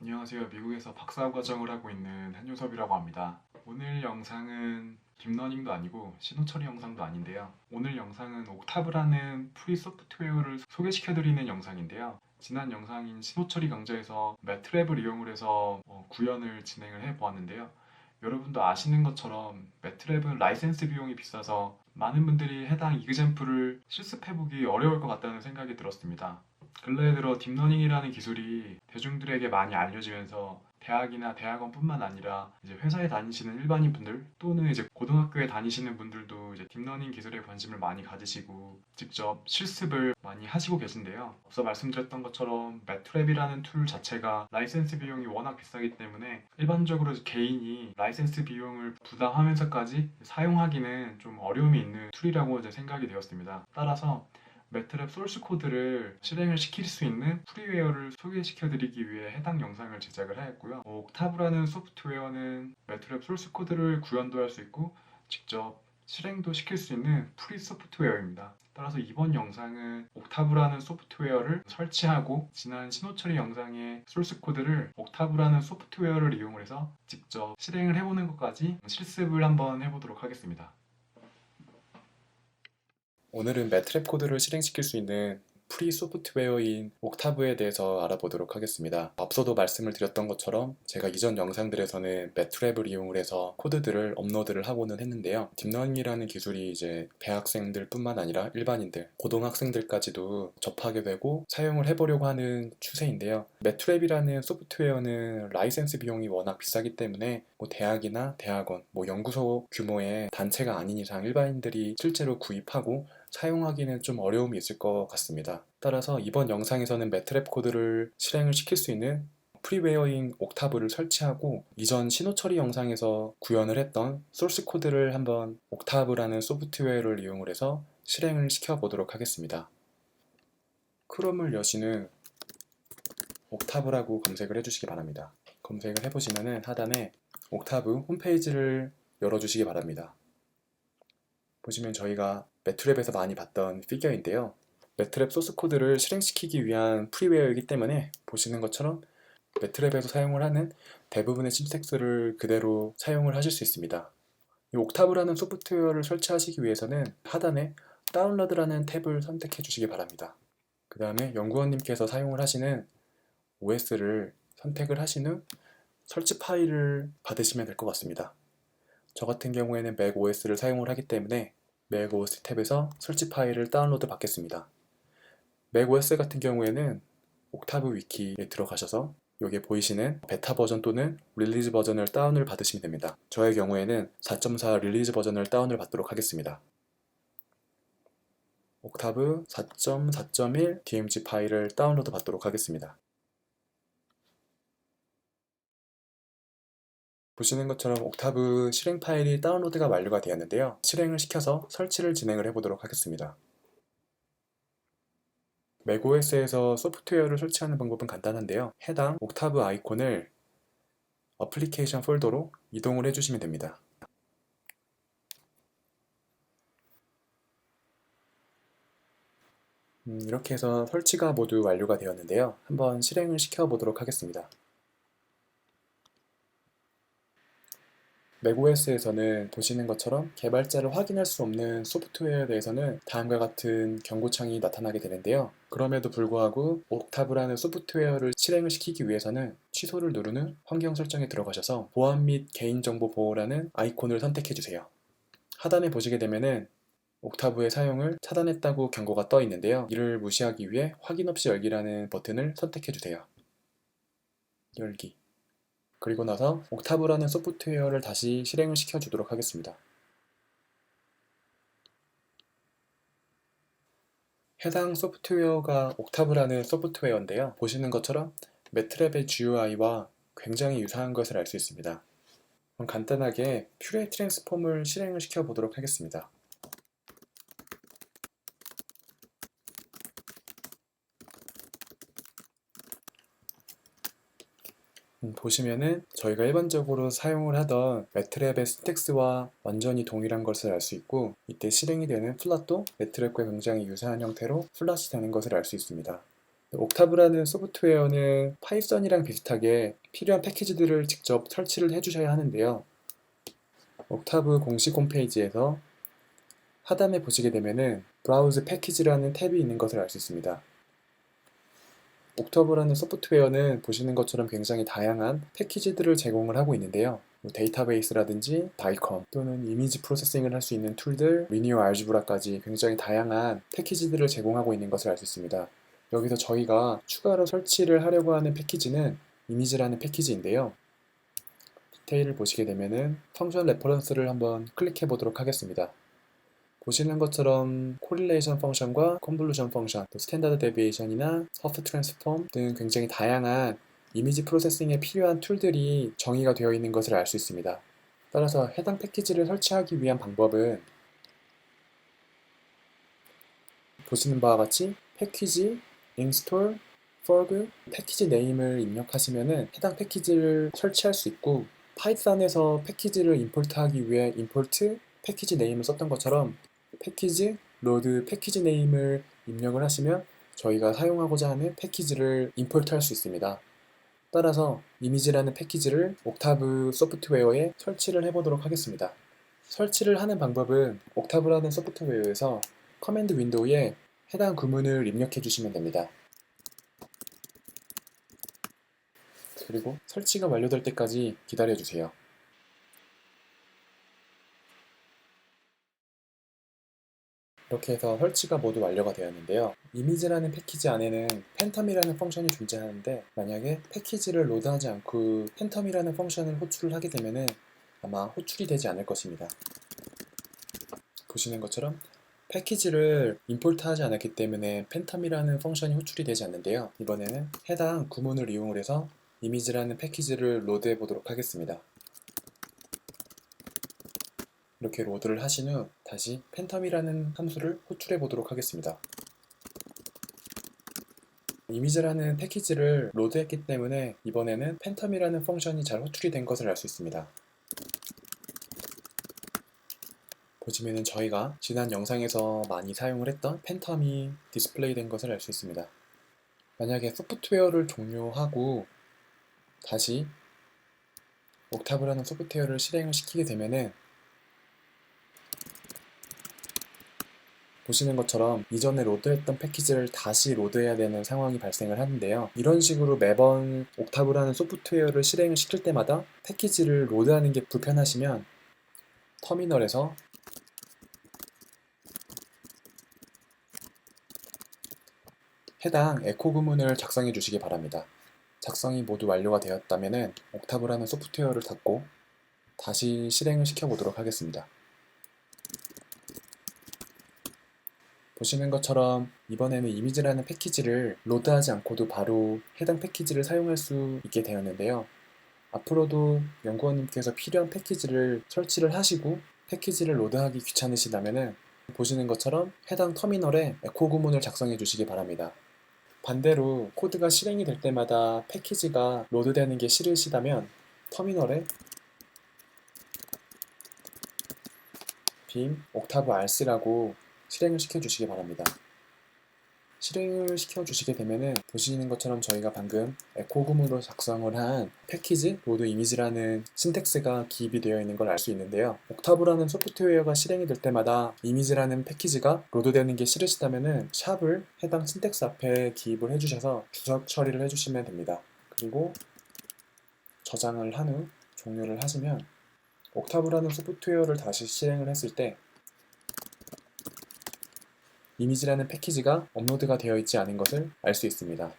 안녕하세요. 미국에서 박사 과정을 하고 있는 한효섭이라고 합니다. 오늘 영상은 딥러닝도 아니고 신호 처리 영상도 아닌데요. 오늘 영상은 옥타브라는 프리 소프트웨어를 소개시켜드리는 영상인데요. 지난 영상인 신호 처리 강좌에서 매트랩을 이용을 해서 어, 구현을 진행을 해 보았는데요. 여러분도 아시는 것처럼 매트랩은 라이센스 비용이 비싸서 많은 분들이 해당 이그젠플을 실습해보기 어려울 것 같다는 생각이 들었습니다. 근래에 들어 딥러닝이라는 기술이 대중들에게 많이 알려지면서 대학이나 대학원뿐만 아니라 이제 회사에 다니시는 일반인 분들 또는 이제 고등학교에 다니시는 분들도 이제 딥러닝 기술에 관심을 많이 가지시고 직접 실습을 많이 하시고 계신데요. 앞서 말씀드렸던 것처럼 매트랩이라는 툴 자체가 라이센스 비용이 워낙 비싸기 때문에 일반적으로 개인이 라이센스 비용을 부담하면서까지 사용하기는 좀 어려움이 있는 툴이라고 이제 생각이 되었습니다. 따라서 매트랩 소스 코드를 실행을 시킬 수 있는 프리웨어를 소개시켜 드리기 위해 해당 영상을 제작을 하였고요. 어, 옥타브라는 소프트웨어는 매트랩 소스 코드를 구현도 할 수 있고 직접 실행도 시킬 수 있는 프리 소프트웨어입니다. 따라서 이번 영상은 옥타브라는 소프트웨어를 설치하고 지난 신호처리 영상의 소스 코드를 옥타브라는 소프트웨어를 이용을 해서 직접 실행을 해보는 것까지 실습을 한번 해보도록 하겠습니다. 오늘은 매트랩 코드를 실행시킬 수 있는 프리 소프트웨어인 옥타브에 대해서 알아보도록 하겠습니다. 앞서도 말씀을 드렸던 것처럼 제가 이전 영상들에서는 매트랩을 이용을 해서 코드들을 업로드를 하고는 했는데요. 딥러닝이라는 기술이 이제 대학생들 뿐만 아니라 일반인들, 고등학생들까지도 접하게 되고 사용을 해보려고 하는 추세인데요. 매트랩이라는 소프트웨어는 라이센스 비용이 워낙 비싸기 때문에 뭐 대학이나 대학원, 뭐 연구소 규모의 단체가 아닌 이상 일반인들이 실제로 구입하고 사용하기는 좀 어려움이 있을 것 같습니다. 따라서 이번 영상에서는 매트랩 코드를 실행을 시킬 수 있는 프리웨어인 옥타브를 설치하고 이전 신호 처리 영상에서 구현을 했던 소스 코드를 한번 옥타브라는 소프트웨어를 이용을 해서 실행을 시켜 보도록 하겠습니다. 크롬을 여시는 옥타브라고 검색을 해주시기 바랍니다. 검색을 해보시면은 하단에 옥타브 홈페이지를 열어주시기 바랍니다. 보시면 저희가 매트랩에서 많이 봤던 피겨인데요. 매트랩 소스 코드를 실행시키기 위한 프리웨어이기 때문에 보시는 것처럼 매트랩에서 사용을 하는 대부분의 심텍스를 그대로 사용을 하실 수 있습니다. 이 옥타브라는 소프트웨어를 설치하시기 위해서는 하단에 다운로드라는 탭을 선택해 주시기 바랍니다. 그 다음에 연구원님께서 사용을 하시는 OS를 선택을 하신 후 설치 파일을 받으시면 될 것 같습니다. 저 같은 경우에는 맥 OS를 사용을 하기 때문에 맥 OS 탭에서 설치 파일을 다운로드 받겠습니다. 맥 OS 같은 경우에는 옥타브 위키에 들어가셔서 여기에 보이시는 베타 버전 또는 릴리즈 버전을 다운을 받으시면 됩니다. 저의 경우에는 4.4 릴리즈 버전을 다운을 받도록 하겠습니다. 옥타브 4.4.1 DMG 파일을 다운로드 받도록 하겠습니다. 보시는 것처럼 옥타브 실행 파일이 다운로드가 완료가 되었는데요. 실행을 시켜서 설치를 진행을 해보도록 하겠습니다. 맥OS에서 소프트웨어를 설치하는 방법은 간단한데요. 해당 옥타브 아이콘을 어플리케이션 폴더로 이동을 해주시면 됩니다. 음, 이렇게 해서 설치가 모두 완료가 되었는데요. 한번 실행을 시켜보도록 하겠습니다. 맥OS에서는 보시는 것처럼 개발자를 확인할 수 없는 소프트웨어에 대해서는 다음과 같은 경고창이 나타나게 되는데요. 그럼에도 불구하고 옥타브라는 소프트웨어를 실행을 시키기 위해서는 취소를 후 환경 설정에 들어가셔서 보안 및 개인정보 보호라는 아이콘을 선택해 주세요. 하단에 보시게 되면은 옥타브의 사용을 차단했다고 경고가 떠 있는데요. 이를 무시하기 위해 확인 없이 열기라는 버튼을 선택해 주세요. 열기. 그리고 나서 옥타브라는 소프트웨어를 다시 실행을 시켜 주도록 하겠습니다. 해당 소프트웨어가 옥타브라는 소프트웨어인데요. 보시는 것처럼 매트랩의 GUI와 굉장히 유사한 것을 알 수 있습니다. 간단하게 퓨레 트랜스폼을 실행을 시켜 보도록 하겠습니다. 보시면은 저희가 일반적으로 사용을 하던 매트랩의 신텍스와 완전히 동일한 것을 알 수 있고 이때 실행이 되는 플랫도 매트랩과 굉장히 유사한 형태로 플랫이 되는 것을 알 수 있습니다. 옥타브라는 소프트웨어는 파이썬이랑 비슷하게 필요한 패키지들을 직접 설치를 해주셔야 하는데요. 옥타브 공식 홈페이지에서 하단에 보시게 되면은 브라우즈 패키지라는 탭이 있는 것을 알 수 있습니다. 옥터브라는 소프트웨어는 보시는 것처럼 굉장히 다양한 패키지들을 제공을 하고 있는데요. 뭐 데이터베이스라든지 바이컴 또는 이미지 프로세싱을 할 수 있는 툴들, 리니어 알지브라까지 굉장히 다양한 패키지들을 제공하고 있는 것을 알 수 있습니다. 여기서 저희가 추가로 설치를 하려고 하는 패키지는 이미지라는 패키지인데요. 디테일을 보시게 되면은 펑션 레퍼런스를 한번 클릭해 보도록 하겠습니다. 보시는 것처럼 코릴레이션 펑션과 컨볼루션 펑션, 또 스탠다드 데비에이션이나 서프 트랜스폼 등 굉장히 다양한 이미지 프로세싱에 필요한 툴들이 정의가 되어 있는 것을 알 수 있습니다. 따라서 해당 패키지를 설치하기 위한 방법은 보시는 바와 같이 패키지, install, fork, 패키지 네임을 입력하시면은 해당 패키지를 설치할 수 있고 파이썬에서 패키지를 임포트하기 위해 임포트 패키지 네임을 썼던 것처럼 패키지, 로드 패키지 네임을 입력을 하시면 저희가 사용하고자 하는 패키지를 임포트할 수 있습니다. 따라서 이미지라는 패키지를 옥타브 소프트웨어에 설치를 해보도록 하겠습니다. 설치를 하는 방법은 옥타브라는 소프트웨어에서 커맨드 윈도우에 해당 구문을 입력해 주시면 됩니다. 그리고 설치가 완료될 때까지 기다려 주세요. 이렇게 해서 설치가 모두 완료가 되었는데요. 이미지라는 패키지 안에는 팬텀이라는 펑션이 존재하는데 만약에 패키지를 로드하지 않고 팬텀이라는 펑션을 호출을 하게 되면은 아마 호출이 되지 않을 것입니다. 보시는 것처럼 패키지를 임포트하지 않았기 때문에 팬텀이라는 펑션이 호출이 되지 않는데요. 이번에는 해당 구문을 이용을 해서 이미지라는 패키지를 로드해 보도록 하겠습니다. 이렇게 로드를 하신 후 다시 팬텀이라는 함수를 호출해 보도록 하겠습니다. 이미지라는 패키지를 로드했기 때문에 이번에는 팬텀이라는 펑션이 잘 호출이 된 것을 알 수 있습니다. 보시면은 저희가 지난 영상에서 많이 사용을 했던 팬텀이 디스플레이 된 것을 알 수 있습니다. 만약에 소프트웨어를 종료하고 다시 옥타브라는 소프트웨어를 실행을 시키게 되면은 보시는 것처럼 이전에 로드했던 패키지를 다시 로드해야 되는 상황이 발생을 하는데요. 이런 식으로 매번 옥타브라는 소프트웨어를 실행을 시킬 때마다 패키지를 로드하는 게 불편하시면 터미널에서 해당 에코 구문을 작성해 주시기 바랍니다. 작성이 모두 완료가 되었다면 옥타브라는 소프트웨어를 닫고 다시 실행을 시켜 보도록 하겠습니다. 보시는 것처럼 이번에는 이미지라는 패키지를 로드하지 않고도 바로 해당 패키지를 사용할 수 있게 되었는데요. 앞으로도 연구원님께서 필요한 패키지를 설치를 하시고 패키지를 로드하기 귀찮으시다면 보시는 것처럼 해당 터미널에 에코 구문을 작성해 주시기 바랍니다. 반대로 코드가 실행이 될 때마다 패키지가 로드되는 게 싫으시다면 터미널에 빔 옥타브 rc라고 실행을 시켜 주시기 바랍니다. 실행을 시켜 주시게 되면은 보시는 것처럼 저희가 방금 에코 구문으로 작성을 한 패키지 로드 이미지라는 신텍스가 기입이 되어 있는 걸 알 수 있는데요. 옥타브라는 소프트웨어가 실행이 될 때마다 이미지라는 패키지가 로드되는 게 싫으시다면은 샵을 해당 신텍스 앞에 기입을 해주셔서 주석 처리를 해주시면 됩니다. 그리고 저장을 한 후 종료를 하시면 옥타브라는 소프트웨어를 다시 실행을 했을 때 이미지라는 패키지가 업로드가 되어 있지 않은 것을 알 수 있습니다.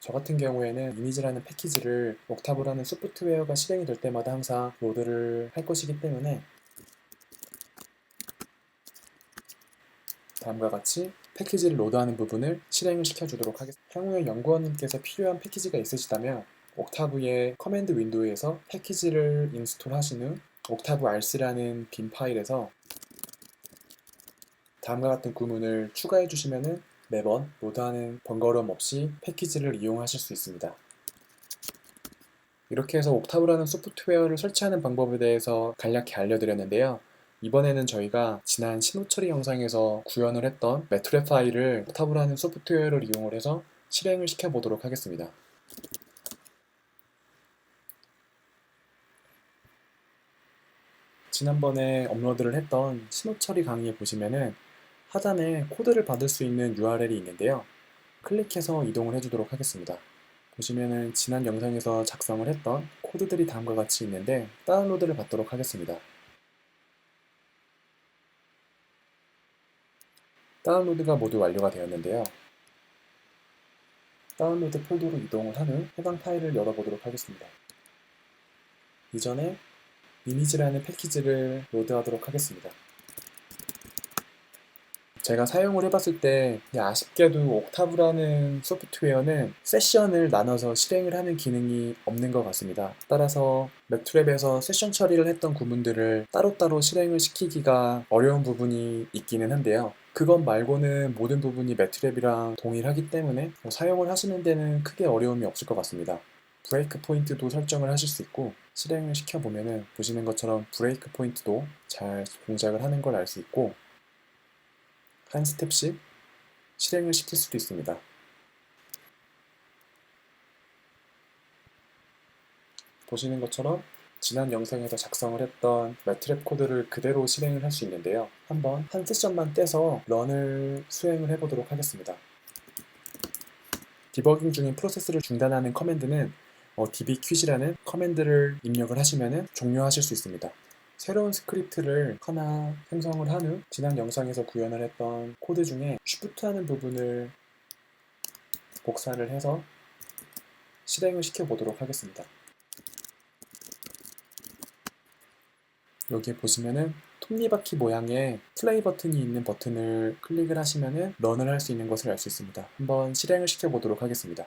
저 같은 경우에는 이미지라는 패키지를 옥타브라는 소프트웨어가 실행이 될 때마다 항상 로드를 할 것이기 때문에 다음과 같이 패키지를 로드하는 부분을 실행을 시켜주도록 하겠습니다. 향후에 연구원님께서 필요한 패키지가 있으시다면 옥타브의 커맨드 윈도우에서 패키지를 인스톨 하신 후 옥타브 rc라는 빈 파일에서 다음과 같은 구문을 추가해 주시면 매번 로드하는 번거로움 없이 패키지를 이용하실 수 있습니다. 이렇게 해서 옥타브라는 소프트웨어를 설치하는 방법에 대해서 간략히 알려드렸는데요. 이번에는 저희가 지난 신호 처리 영상에서 구현을 했던 매트랩 파일을 옥타브라는 소프트웨어를 이용을 해서 실행을 시켜보도록 하겠습니다. 지난번에 업로드를 했던 신호 처리 강의에 보시면은 하단에 코드를 받을 수 있는 URL이 있는데요. 클릭해서 이동을 해주도록 하겠습니다. 보시면은 지난 영상에서 작성을 했던 코드들이 다음과 같이 있는데 다운로드를 받도록 하겠습니다. 다운로드가 모두 완료가 되었는데요. 다운로드 폴더로 이동을 한 후 해당 파일을 열어보도록 하겠습니다. 이전에 이미지라는 패키지를 로드하도록 하겠습니다. 제가 사용을 해봤을 때 아쉽게도 옥타브라는 소프트웨어는 세션을 나눠서 실행을 하는 기능이 없는 것 같습니다. 따라서 맥트랩에서 세션 처리를 했던 구문들을 따로따로 실행을 시키기가 어려운 부분이 있기는 한데요. 그것 말고는 모든 부분이 매트랩이랑 동일하기 때문에 뭐 사용을 하시는 데는 크게 어려움이 없을 것 같습니다. 브레이크 포인트도 설정을 하실 수 있고 실행을 시켜보면은 보시는 것처럼 브레이크 포인트도 잘 동작을 하는 걸 알 수 있고 한 스텝씩 실행을 시킬 수도 있습니다. 보시는 것처럼 지난 영상에서 작성을 했던 매트랩 코드를 그대로 실행을 할 수 있는데요. 한번 한 세션만 떼서 런을 수행을 해보도록 하겠습니다. 디버깅 중인 프로세스를 중단하는 커맨드는 어, dbqt라는 커맨드를 입력을 하시면 종료하실 수 있습니다. 새로운 스크립트를 하나 생성을 한 후 지난 영상에서 구현을 했던 코드 중에 쉬프트 하는 부분을 복사를 해서 실행을 시켜 보도록 하겠습니다. 여기에 보시면은 톱니바퀴 모양의 플레이 버튼이 있는 버튼을 클릭을 하시면은 런을 할 수 있는 것을 알 수 있습니다. 한번 실행을 시켜 보도록 하겠습니다.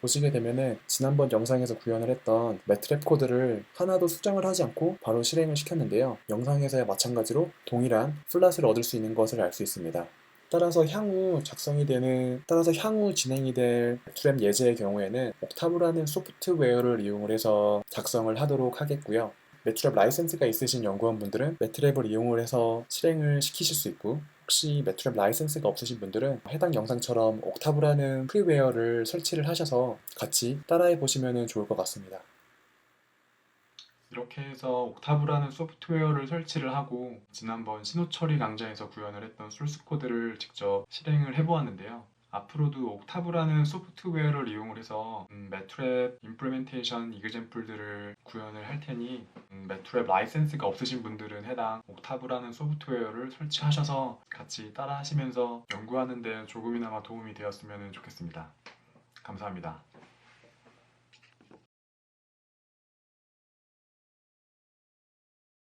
보시게 되면은 지난번 영상에서 구현을 했던 매트랩 코드를 하나도 수정을 하지 않고 바로 실행을 시켰는데요. 영상에서야 마찬가지로 동일한 플랫을 얻을 수 있는 것을 알 수 있습니다. 따라서 향후 작성이 되는 따라서 향후 진행이 될 매트랩 예제의 경우에는 옥타브라는 소프트웨어를 이용을 해서 작성을 하도록 하겠고요. 매트랩 라이센스가 있으신 연구원분들은 매트랩을 이용을 해서 실행을 시키실 수 있고 혹시 매트랩 라이센스가 없으신 분들은 해당 영상처럼 옥타브라는 프리웨어를 설치를 하셔서 같이 따라해 보시면 좋을 것 같습니다. 이렇게 해서 옥타브라는 소프트웨어를 설치를 하고 지난번 신호 처리 강좌에서 구현을 했던 소스 코드를 직접 실행을 해보았는데요. 앞으로도 옥타브라는 소프트웨어를 이용을 해서 음, 매트랩 임플리멘테이션 이그젠플들을 구현을 할 테니 음, 매트랩 라이센스가 없으신 분들은 해당 옥타브라는 소프트웨어를 설치하셔서 같이 따라 하시면서 연구하는 데 조금이나마 도움이 되었으면 좋겠습니다. 감사합니다.